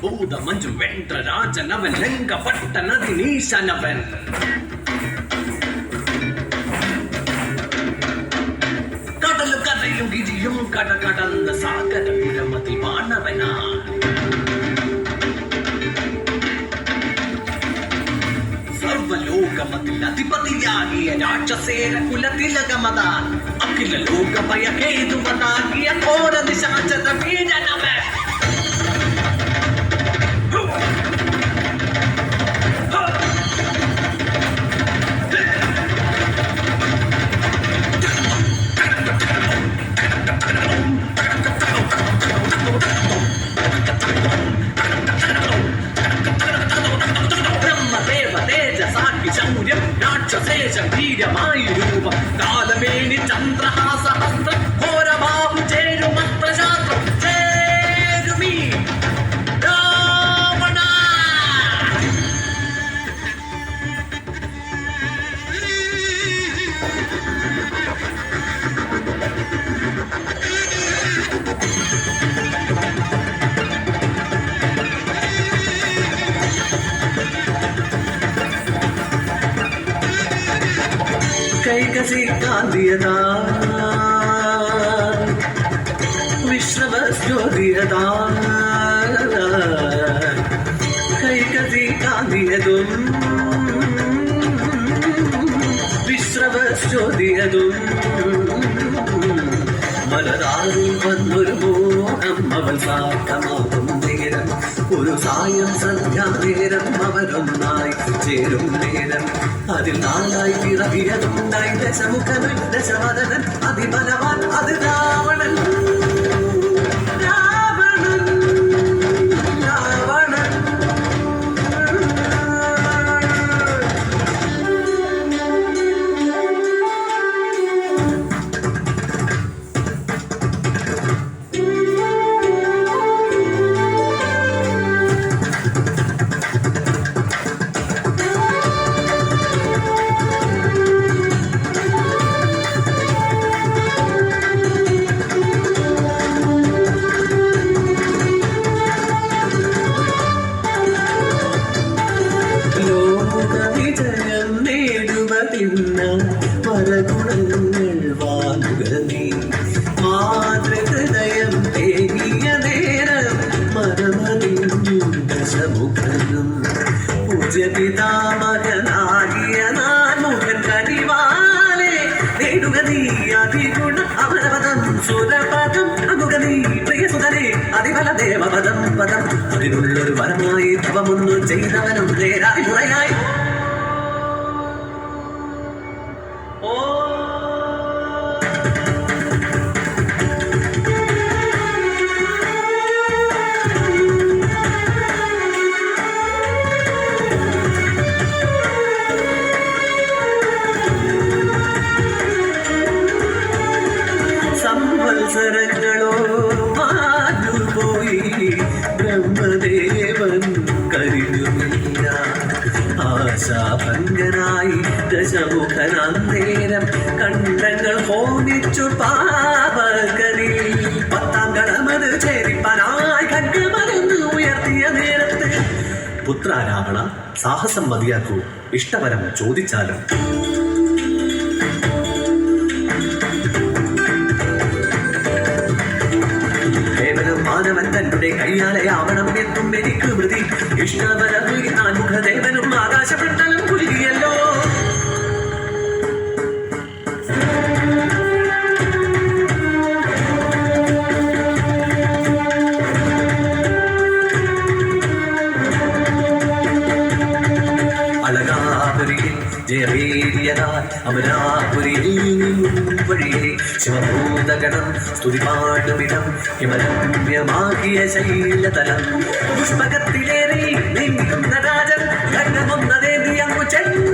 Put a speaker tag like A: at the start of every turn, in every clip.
A: பூதமஞ்சு வென்ற ராஜனவன் ரெங்கப்பட்ட நதி நீசனவன் கடல் கரையும் இடியும் கட கடந்த சாகர விழமதில் வானவனா സർവലോകമതിൽ അധിപതിയാകിയ രാക്ഷസേന കുലതിലകമതാൻ അഖില ലോകമയ കേതുമതാകിയ ഘോര നിശാചത വീരനവൻ தேச பீடமாய் ரூபம் தாதமேனி சந்திரஹா കാന്തിയതാ വിശ്രവസ്യോതിയതാ കൈകസി കാന്തിയതും വിശ്രവസ്യോതിയതും മലരാറിൽ വന്നൊരു മോഹം അവൾ സാർത്ഥമാകും ഒരു സായം സന്ധ്യാനേരം അവരൊന്നായി ചേരും നേരം. അതിൽ നാലായി പിറവിയതുണ്ടായി ദശമുഖനൻ ദശവദനൻ അതിബലവാൻ അത് രാവണൻ. പൂജപിതാമകനാകിയ നാൻമുഖൻ കനിവാലെ നേടുക നീ അതിഗുണ അമരപദം. സുരപദം അമുക നീ പ്രിയസുതനെ അതിഫല ദേവപദം പദം. അതിനുള്ളൊരു വരമായി തവമൊന്നു ചെയ്തവനും നേരായി മുറയായി. ഹോമിച്ചു പാപകരി പത്താം കടമത് ചേരിപ്പനായി ഉയർത്തിയ നേരത്ത്. പുത്ര സാഹസം മതിയാക്കൂ. ഇഷ്ടവരം ചോദിച്ചാലും. മാനവൻ തന്റെ കയ്യാലെ ആവണം എന്നും എനിക്ക് മൃതി ഇഷ്ടവരമി മുഖദേവനും ആകാശപ്പെട്ടലും കുലുകിയല്ലോ അമരാപുരിയിൽ നിന്നും വഴിയെ ശിവഭൂതഗണം സ്തുതിപാടുമിടം ഹിമരമ്യമാകിയ ശൈലതലം പുഷ്പകത്തിലേറി നീങ്ങുന്ന രാജൻ ഖണ്ഡമൊന്നതേന്തി അങ്ങു ചെന്നിനാൽ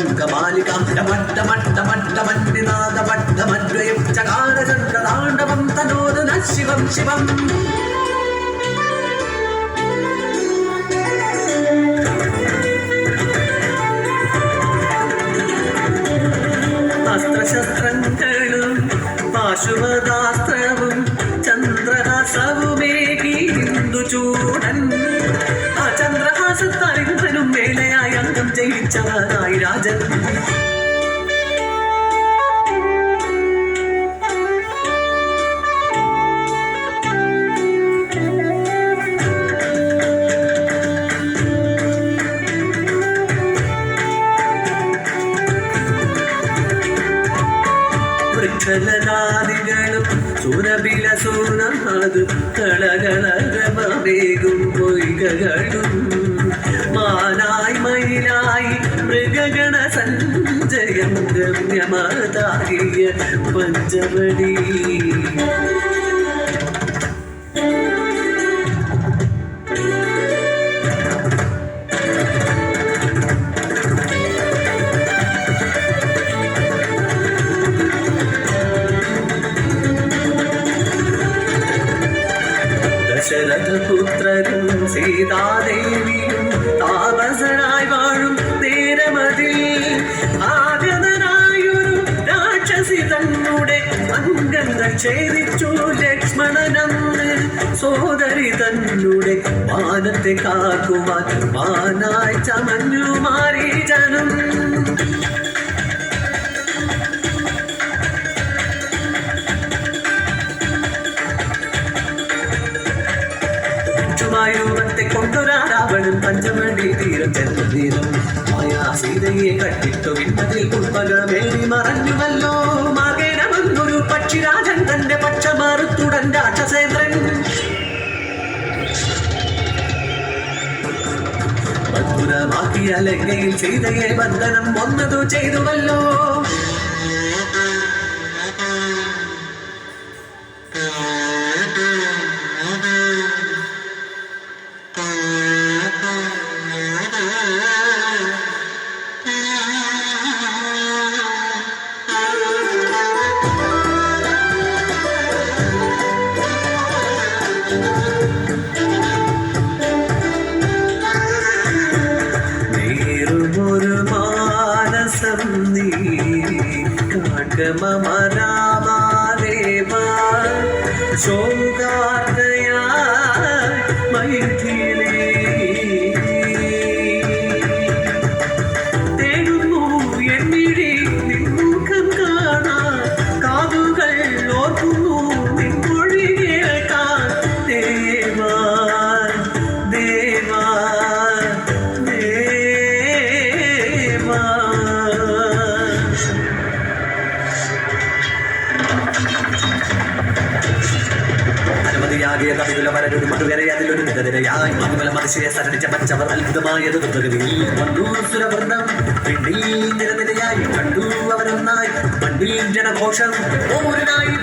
A: ङ्गमालिकां डमट्टमट्टमट्टमट्टिनादमट्टमद्वयं चकारचन्द्रताण्डवं तनोदु न शिवं शिवम् अस्त्रशस्त्रं पाशुवदास्त्रम् ജയിച്ചവനായി രാജൻ. மயமாதாகிய பஞ்சவடி. ഛേദിച്ചു ലക്ഷ്മണനന്ന് സോദരി തന്നെ മാനത്തെ കാക്കുവാൻ മാനായി ചമഞ്ഞു മാരീചനും ചുമായൂരത്തെ കൊണ്ടൊരാരാവണൻ പഞ്ചമടി തീരം ചെന്ന തീരം മായാ സീതയെ കട്ടിട്ടു വിട്ടതിൽ പുഷ്പകമേറി മറഞ്ഞുവല്ലോ. മകനമെന്നൊരു പക്ഷിരാജൻ തന്റെ പക്ഷമാറുത്തുടൻ രാക്ഷസേന്ദ്രൻ മധുരമാക്കിയ ലങ്കയിൽ സീതയെ ബന്ധനം ഒന്നതു ചെയ്തുവല്ലോ. നേരുമൊരു ശോകാർദ്ദയായി സരണിച്ച പച്ചവർ അത്ഭുതമായത് ജനഘോഷം ഓരനായി